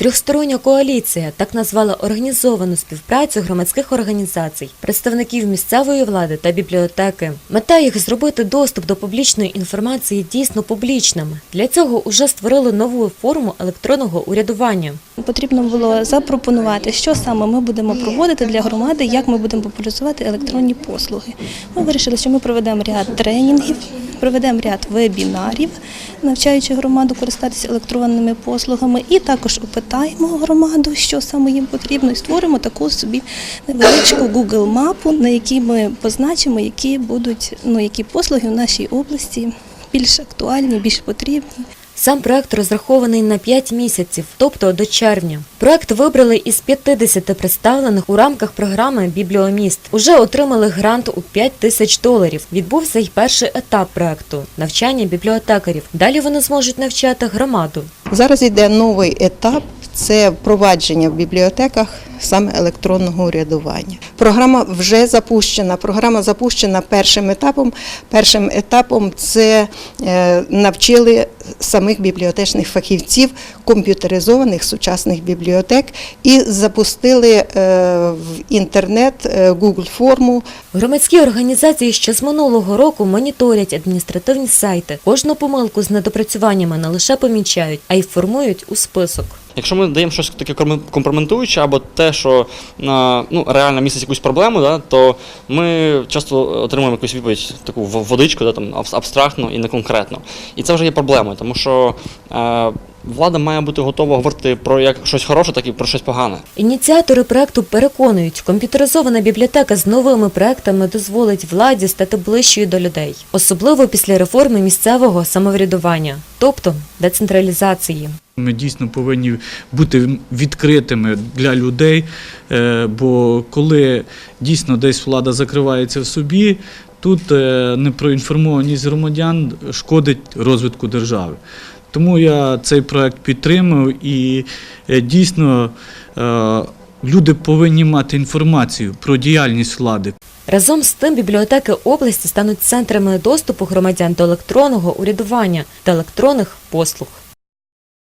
Трьохстороння коаліція так назвала організовану співпрацю громадських організацій, представників місцевої влади та бібліотеки. Мета їх зробити доступ до публічної інформації дійсно публічним. Для цього уже створили нову форму електронного урядування. Потрібно було запропонувати, що саме ми будемо проводити для громади, як ми будемо популяризувати електронні послуги. Ми вирішили, що ми проведемо ряд тренінгів, проведемо ряд вебінарів, навчаючи громаду користатися електронними послугами, і також опитаємо громаду, що саме їм потрібно, і створимо таку собі невеличку Google мапу, на якій ми позначимо, які будуть ну які послуги в нашій області більш актуальні, більш потрібні. Сам проект розрахований на 5 місяців, тобто до червня. Проект вибрали із 50 представлених у рамках програми Бібліоміст. Уже отримали грант у 5 тисяч доларів. Відбувся й перший етап проекту навчання бібліотекарів. Далі вони зможуть навчати громаду. Зараз йде новий етап. Це впровадження в бібліотеках саме електронного урядування. Програма вже запущена. Програма запущена першим етапом. Першим етапом це е, навчили самих бібліотечних фахівців комп'ютеризованих сучасних бібліотек і запустили е, в інтернет е, Google форму Громадські організації ще з минулого року моніторять адміністративні сайти. Кожну помилку з недопрацюваннями не лише помічають, а й формують у список. Якщо ми даємо щось таке компроментуюче, або те, що ну, реально містить якусь проблему, да, то ми часто отримуємо якусь відповідь, таку водичку, да, там, абстрактну і не конкретно. І це вже є проблемою, тому що е, влада має бути готова говорити про як щось хороше, так і про щось погане. Ініціатори проекту переконують, комп'ютеризована бібліотека з новими проектами дозволить владі стати ближчою до людей, особливо після реформи місцевого самоврядування, тобто децентралізації. Ми дійсно повинні бути відкритими для людей, е, бо коли дійсно десь влада закривається в собі, тут е, непроінформованість громадян шкодить розвитку держави. Тому я цей проект підтримую і е, дійсно е, люди повинні мати інформацію про діяльність влади. Разом з тим бібліотеки області стануть центрами доступу громадян до електронного урядування та електронних послуг.